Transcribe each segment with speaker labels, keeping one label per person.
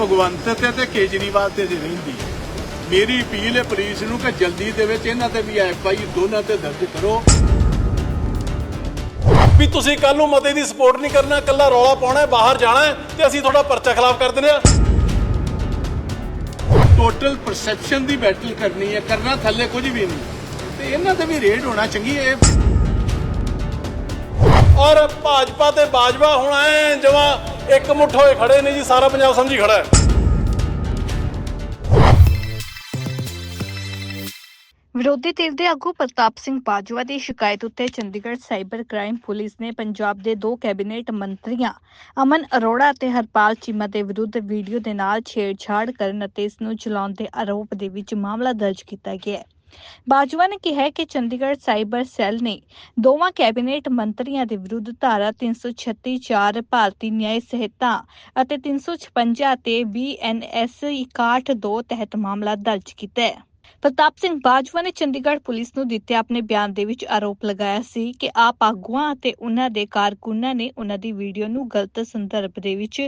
Speaker 1: ਭਗਵੰਤ ਤੇ ਤੇ ਕੇਜਰੀਵਾਲ ਤੇ ਦੀ ਰਹਿੰਦੀ ਹੈ। ਮੇਰੀ ਅਪੀਲ ਹੈ ਪੁਲਿਸ ਨੂੰ ਕਿ ਜਲਦੀ ਦੇ ਵਿੱਚ ਇਹਨਾਂ ਤੇ ਵੀ ਐਫ ਆਈ ਦੋਨਾਂ ਤੇ ਦਰਜ ਕਰੋ।
Speaker 2: ਵੀ ਤੁਸੀਂ ਕੱਲ ਨੂੰ ਮਤੇ ਦੀ ਸਪੋਰਟ ਨਹੀਂ ਕਰਨਾ ਕੱਲਾ ਰੌਲਾ ਪਾਉਣਾ ਹੈ, ਬਾਹਰ ਜਾਣਾ ਹੈ ਤੇ ਅਸੀਂ ਤੁਹਾਡਾ ਪਰਚਾ ਖਿਲਾਫ ਕਰ ਦਿੰਦੇ ਆ
Speaker 1: ਟੋਟਲ ਪਰਸੈਪਸ਼ਨ ਦੀ ਬੈਟਲ ਕਰਨੀ ਹੈ ਕਰਨਾ ਥੱਲੇ ਕੁਝ ਵੀ ਨਹੀਂ। ਤੇ ਇਹਨਾਂ ਤੇ ਵੀ ਰੇਡ ਹੋਣਾ ਚੰਗੀ ਹੈ।
Speaker 2: ਔਰ ਭਾਜਪਾ ਤੇ ਬਾਜਵਾ ਹੁਣ ਐ ਜਮਾਂ ਇੱਕ ਮੁੱਠ ਹੋਏ ਖੜੇ ਨੇ ਜੀ, ਸਾਰਾ ਪੰਜਾਬ ਸਮਝੀ ਖੜਾ ਹੈ।
Speaker 3: ਵਿਰੋਧੀ ਧਿਰ ਦੇ ਆਗੂ ਪ੍ਰਤਾਪ ਸਿੰਘ ਬਾਜਵਾ ਦੀ ਸ਼ਿਕਾਇਤ ਉੱਤੇ ਚੰਡੀਗੜ੍ਹ ਸਾਈਬਰ ਕ੍ਰਾਈਮ ਪੁਲਿਸ ਨੇ ਪੰਜਾਬ ਦੇ ਦੋ ਕੈਬਨਿਟ ਮੰਤਰੀਆਂ, ਅਮਨ ਅਰੋੜਾ ਅਤੇ ਹਰਪਾਲ ਚੀਮਾ ਦੇ ਵਿਰੁੱਧ ਵੀਡੀਓ ਦੇ ਨਾਲ ਛੇੜਛਾੜ ਕਰਨ ਅਤੇ ਇਸ ਨੂੰ ਚਲਾਉਣ ਦੇ ਆਰੋਪ ਦੇ ਵਿੱਚ ਮਾਮਲਾ ਦਰਜ ਕੀਤਾ ਗਿਆ ਹੈ। ਬਾਜਵਾ ਨੇ ਕਿਹਾ ਕਿ ਚੰਡੀਗੜ੍ਹ ਸਾਈਬਰ ਸੈੱਲ ਨੇ ਦੋਵਾਂ ਕੈਬਨਿਟ ਮੰਤਰੀਆਂ ਦੇ ਵਿਰੁੱਧ ਧਾਰਾ 336 4 ਭਾਰਤੀ ਨਿਆਂ ਸੰਹਿਤਾ ਅਤੇ 356 ਅਤੇ ਬੀਐਨਐਸ 61 ਤਹਿਤ ਮਾਮਲਾ ਦਰਜ ਕੀਤਾ ਹੈ। ਪ੍ਰਤਾਪ ਸਿੰਘ ਬਾਜਵਾ ਨੇ ਚੰਡੀਗੜ੍ਹ ਪੁਲਿਸ ਨੂੰ ਦਿੱਤੇ ਆਪਣੇ ਬਿਆਨ ਦੇ ਵਿੱਚ ਆਰੋਪ ਲਗਾਇਆ ਸੀ ਕਿ ਆਪ ਆਗੂਆਂ ਅਤੇ ਉਹਨਾਂ ਦੇ ਕਾਰਕੁਨਾਂ ਨੇ ਉਹਨਾਂ ਦੀ ਵੀਡੀਓ ਨੂੰ ਗਲਤ ਸੰਦਰਭ ਦੇ ਵਿੱਚ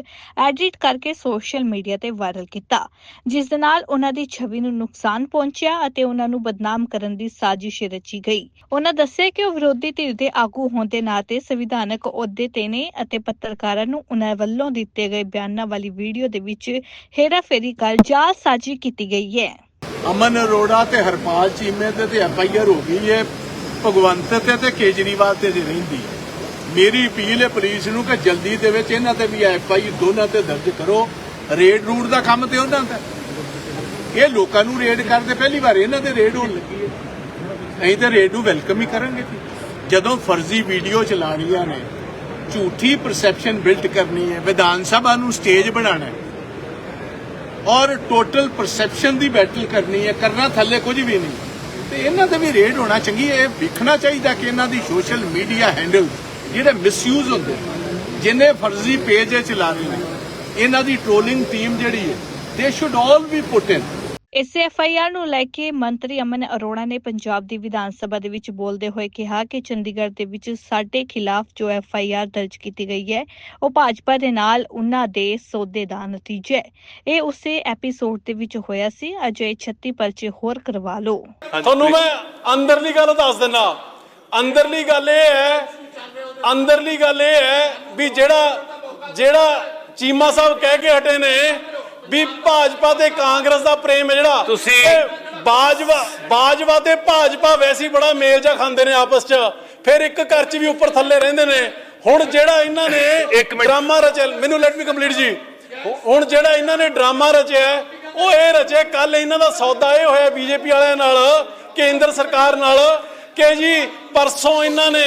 Speaker 3: ਐਡਿਟ ਕਰਕੇ ਸੋਸ਼ਲ ਮੀਡੀਆ ਤੇ ਵਾਇਰਲ ਕੀਤਾ, ਜਿਸ ਦੇ ਨਾਲ ਉਹਨਾਂ ਦੀ ਛਵੀ ਨੂੰ ਨੁਕਸਾਨ ਪਹੁੰਚਿਆ ਅਤੇ ਉਹਨਾਂ ਨੂੰ ਬਦਨਾਮ ਕਰਨ ਦੀ ਸਾਜ਼ਿਸ਼ ਰਚੀ ਗਈ। ਉਹਨਾਂ ਦੱਸਿਆ ਕਿ ਉਹ ਵਿਰੋਧੀ ਧਿਰ ਦੇ ਆਗੂ ਹੋਣ ਦੇ ਨਾਤੇ ਸੰਵਿਧਾਨਕ ਅਹੁਦੇ ਤੇ ਨੇ ਅਤੇ ਪੱਤਰਕਾਰਾਂ ਨੂੰ ਉਹਨਾਂ ਵੱਲੋਂ ਦਿੱਤੇ ਗਏ ਬਿਆਨਾਂ ਵਾਲੀ ਵੀਡੀਓ ਦੇ ਵਿੱਚ ਹੇਰਾਫੇਰੀ ਕਰ ਜਾਲਸਾਜ਼ੀ ਕੀਤੀ ਗਈ ਹੈ।
Speaker 1: ਅਮਨ ਅਰੋੜਾ ਤੇ ਹਰਪਾਲ ਚੀਮੇ ਤੇ ਤੇ ਐਫ ਆਈ ਆਰ ਹੋ ਗਈ ਹੈ ਭਗਵੰਤ ਤੇ ਤੇ ਕੇਜਰੀਵਾਲ ਤੇ ਦੀ ਰਹਿੰਦੀ ਹੈ ਮੇਰੀ ਅਪੀਲ ਹੈ ਪੁਲਿਸ ਨੂੰ ਕਿ ਜਲਦੀ ਦੇ ਵਿੱਚ ਇਹਨਾਂ ਤੇ ਵੀ ਐਫ ਆਈ ਦੋਨਾਂ ਤੇ ਦਰਜ ਕਰੋ। ਰੇਡ ਰੂਡ ਦਾ ਕੰਮ ਤੇ ਉਹਨਾਂ ਦਾ। ਇਹ ਲੋਕਾਂ ਨੂੰ ਰੇਡ ਕਰਦੇ, ਪਹਿਲੀ ਵਾਰ ਇਹਨਾਂ ਦੇ ਰੇਡ ਹੋਣ ਲੱਗੀ ਹੈ ਅਸੀਂ ਤਾਂ ਰੇਡ ਨੂੰ ਵੈਲਕਮ ਹੀ ਕਰਾਂਗੇ। ਜਦੋਂ ਫਰਜ਼ੀ ਵੀਡੀਓ ਚਲਾਣੀਆਂ ਨੇ, ਝੂਠੀ ਪਰਸੈਪਸ਼ਨ ਬਿਲਡ ਕਰਨੀ ਹੈ ਵਿਧਾਨ ਸਭਾ ਨੂੰ ਸਟੇਜ ਬਣਾਉਣਾ ਹੈ ਔਰ ਟੋਟਲ ਪਰਸੈਪਸ਼ਨ ਦੀ ਬੈਟਲ ਕਰਨੀ ਹੈ, ਕਰਨਾ ਥੱਲੇ ਕੁਝ ਵੀ ਨਹੀਂ। ਤੇ ਇਹਨਾਂ ਤੇ ਵੀ ਰੇਡ ਹੋਣਾ ਚੰਗੀ ਇਹ ਵੇਖਣਾ ਚਾਹੀਦਾ ਕਿ ਇਹਨਾਂ ਦੀ ਸੋਸ਼ਲ ਮੀਡੀਆ ਹੈਂਡਲ ਜਿਹੜੇ ਮਿਸਯੂਜ਼ ਹੁੰਦੇ, ਜਿਨੇ ਫਰਜ਼ੀ ਪੇਜ ਚਲਾ ਰਹੇ ਨੇ, ਇਹਨਾਂ ਦੀ ਟ੍ਰੋਲਿੰਗ ਟੀਮ ਜਿਹੜੀ ਹੈ ਦੇ ਸ਼ੁੱਡ ਆਲ ਬੀ ਪੁੱਟ ਇਨ
Speaker 3: ਇਸ ਐਫਆਈਆਰ ਨੂੰ ਲੈ ਕੇ ਮੰਤਰੀ ਅਮਨ ਅਰੋੜਾ ਨੇ ਪੰਜਾਬ ਦੀ ਵਿਧਾਨ ਸਭਾ ਦੇ ਵਿੱਚ ਬੋਲਦੇ ਹੋਏ ਕਿਹਾ ਕਿ ਚੰਡੀਗੜ੍ਹ ਦੇ ਵਿੱਚ ਸਾਡੇ ਖਿਲਾਫ ਜੋ ਐਫਆਈਆਰ ਦਰਜ ਕੀਤੀ ਗਈ ਹੈ ਉਹ ਭਾਜਪਾ ਦੇ ਨਾਲ ਉਹਨਾਂ ਦੇ ਸੌਦੇ ਦਾ ਨਤੀਜਾ ਹੈ। ਇਹ ਉਸੇ ਐਪੀਸੋਡ ਦੇ ਵਿੱਚ ਹੋਇਆ ਸੀ। ਅਜੇ 36 ਪਰਚੇ ਹੋਰ ਕਰਵਾ ਲਓ।
Speaker 2: ਤੁਹਾਨੂੰ ਮੈਂ ਅੰਦਰਲੀ ਗੱਲ ਦੱਸ ਦਿੰਦਾ ਅੰਦਰਲੀ ਗੱਲ ਇਹ ਹੈ ਅੰਦਰਲੀ ਗੱਲ ਇਹ ਹੈ ਵੀ ਜਿਹੜਾ ਜਿਹੜਾ ਚੀਮਾ ਸਾਹਿਬ ਕਹਿ ਕੇ ਹਟੇ ਨੇ ਵੀ ਭਾਜਪਾ ਤੇ ਕਾਂਗਰਸ ਦਾ ਪ੍ਰੇਮ ਹੈ ਜਿਹੜਾ।
Speaker 4: ਤੁਸੀਂ-
Speaker 2: ਬਾਜਵਾ ਬਾਜਵਾ ਤੇ ਭਾਜਪਾ ਵੈਸੇ ਬੜਾ ਮੇਲ ਜਾ ਖਾਂਦੇ ਨੇ ਆਪਸ 'ਚ। ਫਿਰ ਇੱਕ ਘਰ 'ਚ ਵੀ ਉੱਪਰ ਥੱਲੇ ਰਹਿੰਦੇ ਨੇ। ਹੁਣ ਜਿਹੜਾ ਇਹਨਾਂ ਨੇ। ਡਰਾਮਾ ਰਚਿਆ ਮੈਨੂੰ ਲੈਟ ਮੀ ਕੰਪਲੀਟ ਜੀ। ਹੁਣ ਜਿਹੜਾ ਇਹਨਾਂ ਨੇ ਡਰਾਮਾ ਰਚਿਆ ਉਹ ਇਹ ਰਚਿਆ ਕੱਲ ਇਹਨਾਂ ਦਾ ਸੌਦਾ ਇਹ ਹੋਇਆ ਬੀਜੇਪੀ ਵਾਲਿਆਂ ਨਾਲ ਕੇਂਦਰ ਸਰਕਾਰ ਨਾਲ ਕਿ ਜੀ ਪਰਸੋਂ ਇਹਨਾਂ ਨੇ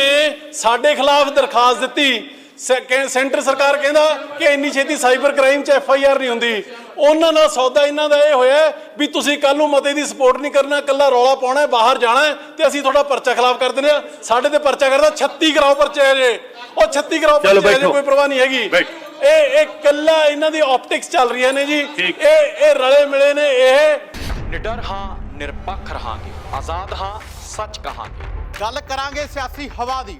Speaker 2: ਸਾਡੇ ਖਿਲਾਫ ਦਰਖਾਸਤ ਦਿੱਤੀ। ਸੈਂਟਰ ਸਰਕਾਰ ਕਹਿੰਦਾ ਕਿ ਇੰਨੀ ਛੇਤੀ ਸਾਈਬਰ ਕ੍ਰਾਈਮ 'ਚ ਐਫ ਆਈ ਆਰ ਨਹੀਂ ਹੁੰਦੀ। ਉਹਨਾਂ ਨਾਲ ਸੌਦਾ ਇਹਨਾਂ ਦਾ ਇਹ ਹੋਇਆ ਵੀ ਤੁਸੀਂ ਕੱਲ ਨੂੰ ਮਤੇ ਦੀ ਸਪੋਰਟ ਨਹੀਂ ਕਰਨਾ ਕੱਲਾ ਰੌਲਾ ਪਾਉਣਾ ਹੈ, ਬਾਹਰ ਜਾਣਾ ਹੈ ਤੇ ਅਸੀਂ ਤੁਹਾਡਾ ਪਰਚਾ ਖਿਲਾਫ ਕਰ ਦਿੰਦੇ ਆ ਸਾਡੇ ਤੇ ਪਰਚਾ ਕਰਦਾ 36 ਕਰਾਓ ਪਰਚੇ ਜੇ। ਉਹ 36 ਕਰਾਓ ਪਰਚੇ ਜੇ। ਕੋਈ ਪਰਵਾਹ ਨਹੀਂ ਹੈਗੀ। ਇਹ ਇਹ ਕੱਲਾ ਇਹਨਾਂ ਦੀ ਆਪਟਿਕਸ ਚੱਲ ਰਹੀਆਂ ਨੇ ਜੀ। ਇਹ ਇਹ ਰਲੇ ਮਿਲੇ ਨੇ ਇਹ
Speaker 5: ਨਿਡਰ ਹਾਂ ਨਿਰਪੱਖ ਰਹਾਂਗੇ। ਆਜ਼ਾਦ ਹਾਂ ਸੱਚ ਕਹਾਂਗੇ।
Speaker 6: ਗੱਲ ਕਰਾਂਗੇ ਸਿਆਸੀ ਹਵਾ ਦੀ।